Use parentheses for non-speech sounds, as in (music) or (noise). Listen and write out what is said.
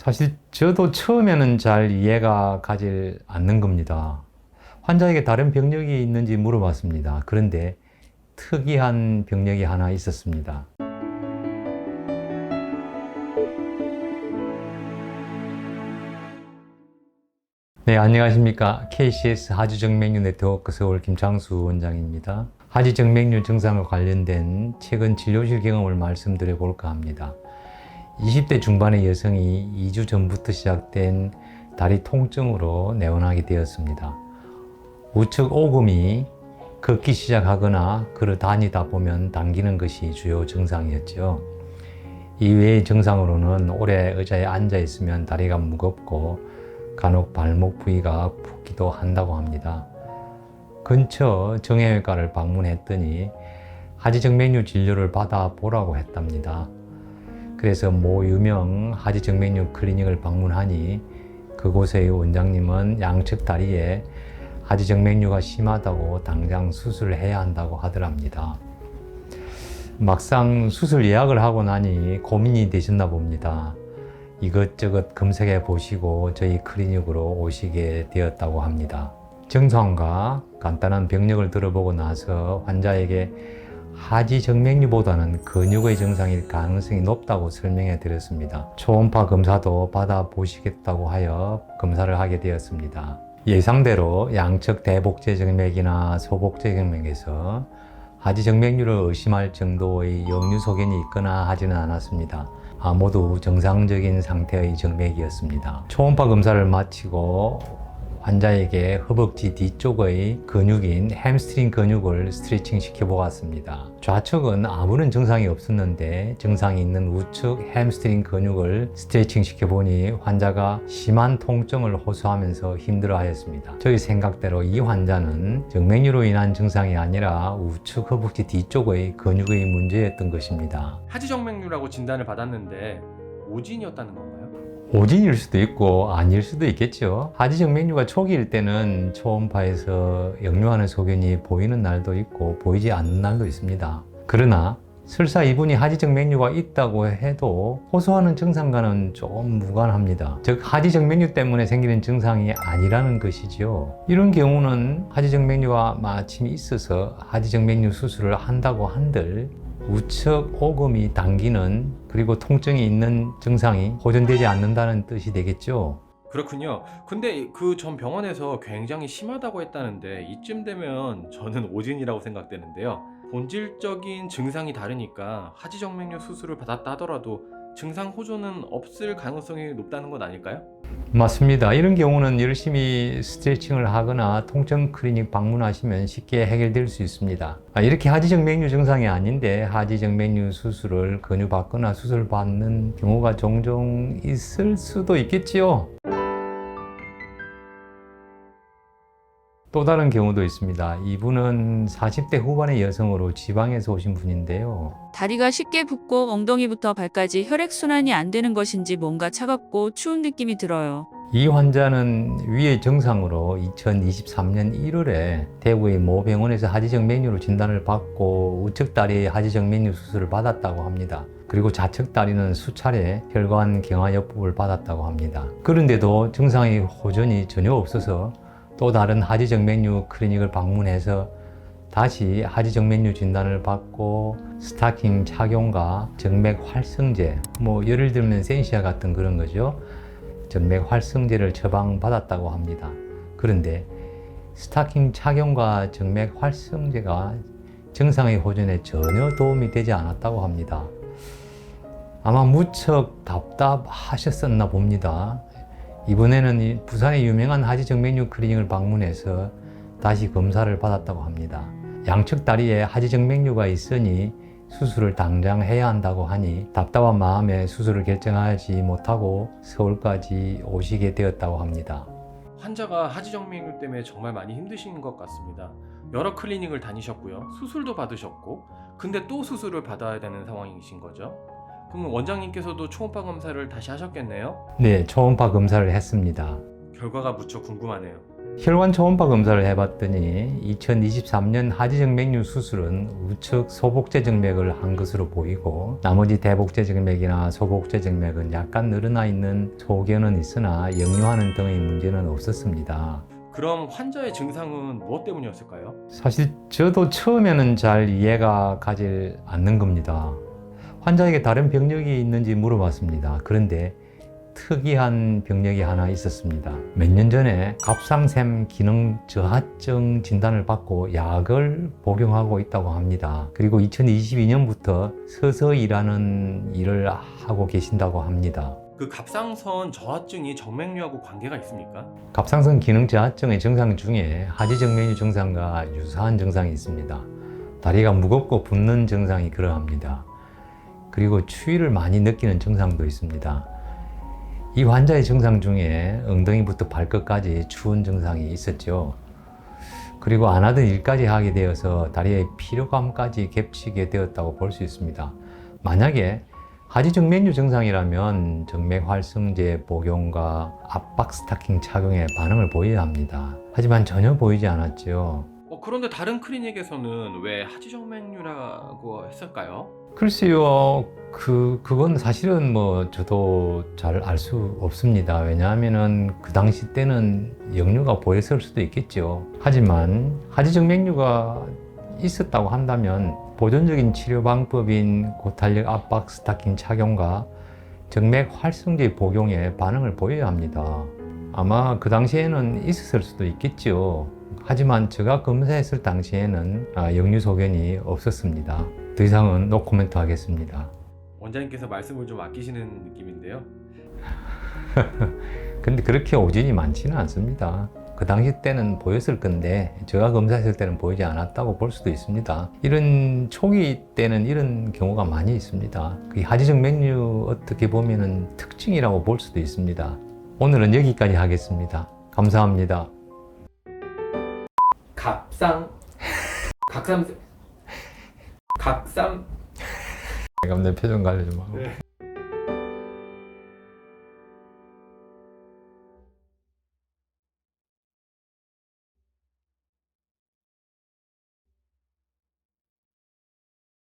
사실 저도 처음에는 잘 이해가 가질 않는 겁니다. 환자에게 다른 병력이 있는지 물어봤습니다. 그런데 특이한 병력이 하나 있었습니다. 네, 안녕하십니까. KCS 하지정맥류 네트워크 서울 김창수 원장입니다. 하지정맥류 증상과 관련된 최근 진료실 경험을 말씀드려 볼까 합니다. 20대 중반의 여성이 2주 전부터 시작된 다리 통증으로 내원하게 되었습니다. 우측 오금이 걷기 시작하거나 걸어 다니다 보면 당기는 것이 주요 증상이었죠. 이외의 증상으로는 오래 의자에 앉아 있으면 다리가 무겁고 간혹 발목 부위가 붓기도 한다고 합니다. 근처 정형외과를 방문했더니 하지정맥류 진료를 받아보라고 했답니다. 그래서 모 유명 하지 정맥류 클리닉을 방문하니 그곳의 원장님은 양측 다리에 하지 정맥류가 심하다고 당장 수술을 해야 한다고 하더랍니다. 막상 수술 예약을 하고 나니 고민이 되셨나 봅니다. 이것저것 검색해 보시고 저희 클리닉으로 오시게 되었다고 합니다. 증상과 간단한 병력을 들어보고 나서 환자에게 하지 정맥류보다는 근육의 증상일 가능성이 높다고 설명해 드렸습니다. 초음파 검사도 받아 보시겠다고 하여 검사를 하게 되었습니다. 예상대로 양측 대복제 정맥이나 소복제 정맥에서 하지 정맥류를 의심할 정도의 역류 소견이 있거나 하지는 않았습니다. 아, 모두 정상적인 상태의 정맥이었습니다. 초음파 검사를 마치고 환자에게 허벅지 뒤쪽의 근육인 햄스트링 근육을 스트레칭 시켜 보았습니다. 좌측은 아무런 증상이 없었는데 증상이 있는 우측 햄스트링 근육을 스트레칭 시켜 보니 환자가 심한 통증을 호소하면서 힘들어하였습니다. 저희 생각대로 이 환자는 정맥류로 인한 증상이 아니라 우측 허벅지 뒤쪽의 근육의 문제였던 것입니다. 하지정맥류라고 진단을 받았는데 오진이었다는 건가요? 오진일 수도 있고 아닐 수도 있겠죠. 하지정맥류가 초기일 때는 초음파에서 역류하는 소견이 보이는 날도 있고 보이지 않는 날도 있습니다. 그러나 설사 이분이 하지정맥류가 있다고 해도 호소하는 증상과는 좀 무관합니다. 즉 하지정맥류 때문에 생기는 증상이 아니라는 것이지요. 이런 경우는 하지정맥류가 마침 있어서 하지정맥류 수술을 한다고 한들 우측 오금이 당기는 그리고 통증이 있는 증상이 호전되지 않는다는 뜻이 되겠죠. 그렇군요. 근데 그 전 병원에서 굉장히 심하다고 했다는데 이쯤 되면 저는 오진이라고 생각되는데요. 본질적인 증상이 다르니까 하지정맥류 수술을 받았다 하더라도 증상 호전은 없을 가능성이 높다는 건 아닐까요? 맞습니다. 이런 경우는 열심히 스트레칭을 하거나 통증 클리닉 방문하시면 쉽게 해결될 수 있습니다. 아, 이렇게 하지정맥류 증상이 아닌데 하지정맥류 수술을 권유받거나 수술 받는 경우가 종종 있을 수도 있겠지요. 또 다른 경우도 있습니다. 이분은 40대 후반의 여성으로 지방에서 오신 분인데요. 다리가 쉽게 붓고 엉덩이부터 발까지 혈액순환이 안 되는 것인지 뭔가 차갑고 추운 느낌이 들어요. 이 환자는 위의 증상으로 2023년 1월에 대구의 모 병원에서 하지정맥류로 진단을 받고 우측 다리에 하지정맥류 수술을 받았다고 합니다. 그리고 좌측 다리는 수차례 혈관 경화요법을 받았다고 합니다. 그런데도 증상의 호전이 전혀 없어서 또 다른 하지정맥류 클리닉을 방문해서 다시 하지정맥류 진단을 받고 스타킹 착용과 정맥 활성제, 뭐 예를 들면 센시아 같은 그런 거죠. 정맥 활성제를 처방받았다고 합니다. 그런데 스타킹 착용과 정맥 활성제가 증상의 호전에 전혀 도움이 되지 않았다고 합니다. 아마 무척 답답하셨었나 봅니다. 이번에는 이 부산의 유명한 하지 정맥류 클리닉을 방문해서 다시 검사를 받았다고 합니다. 양측 다리에 하지 정맥류가 있으니 수술을 당장 해야 한다고 하니 답답한 마음에 수술을 결정하지 못하고 서울까지 오시게 되었다고 합니다. 환자가 하지정맥류 때문에 정말 많이 힘드신 것 같습니다. 여러 클리닉을 다니셨고요. 수술도 받으셨고 근데 또 수술을 받아야 되는 상황이신 거죠. 그럼 원장님께서도 초음파 검사를 다시 하셨겠네요? 네, 초음파 검사를 했습니다. 결과가 무척 궁금하네요. 혈관 초음파 검사를 해봤더니 2023년 하지정맥류 수술은 우측 소복제 정맥을 한 것으로 보이고 나머지 대복제 정맥이나 소복제 정맥은 약간 늘어나 있는 소견은 있으나 역류하는 등의 문제는 없었습니다. 그럼 환자의 증상은 무엇 때문이었을까요? 사실 저도 처음에는 잘 이해가 가질 않는 겁니다. 환자에게 다른 병력이 있는지 물어봤습니다. 그런데 특이한 병력이 하나 있었습니다. 몇 년 전에 갑상샘 기능 저하증 진단을 받고 약을 복용하고 있다고 합니다. 그리고 2022년부터 서서히 일하는 일을 하고 계신다고 합니다. 그 갑상선 저하증이 정맥류하고 관계가 있습니까? 갑상선 기능 저하증의 증상 중에 하지 정맥류 증상과 유사한 증상이 있습니다. 다리가 무겁고 붓는 증상이 그러합니다. 그리고 추위를 많이 느끼는 증상도 있습니다. 이 환자의 증상 중에 엉덩이부터 발끝까지 추운 증상이 있었죠. 그리고 안 하던 일까지 하게 되어서 다리의 피로감까지 겹치게 되었다고 볼 수 있습니다. 만약에 하지정맥류 증상이라면 정맥 활성제 복용과 압박 스타킹 착용에 반응을 보여야 합니다. 하지만 전혀 보이지 않았죠. 어, 그런데 다른 클리닉에서는 왜 하지정맥류라고 했을까요? 글쎄요, 그, 그건 사실은 뭐 저도 잘 알 수 없습니다. 왜냐하면은 그 당시 때는 역류가 보였을 수도 있겠죠. 하지만 하지정맥류가 있었다고 한다면 보존적인 치료 방법인 고탄력 압박 스타킹 착용과 정맥 활성제 복용에 반응을 보여야 합니다. 아마 그 당시에는 있었을 수도 있겠죠. 하지만 제가 검사했을 당시에는 아, 역류 소견이 없었습니다. 더 이상은 노코멘트 하겠습니다. 원장님께서 말씀을 좀 아끼시는 느낌인데요. (laughs) 근데 그렇게 오진이 많지는 않습니다. 그 당시 때는 보였을 건데 제가 검사했을 때는 보이지 않았다고 볼 수도 있습니다. 이런 초기 때는 이런 경우가 많이 있습니다. 그 하지정 맥류 어떻게 보면은 특징이라고 볼 수도 있습니다. 오늘은 여기까지 하겠습니다. 감사합니다. 갑상? 각삼? 각삼? 내가 내 표정 관리 좀 하고.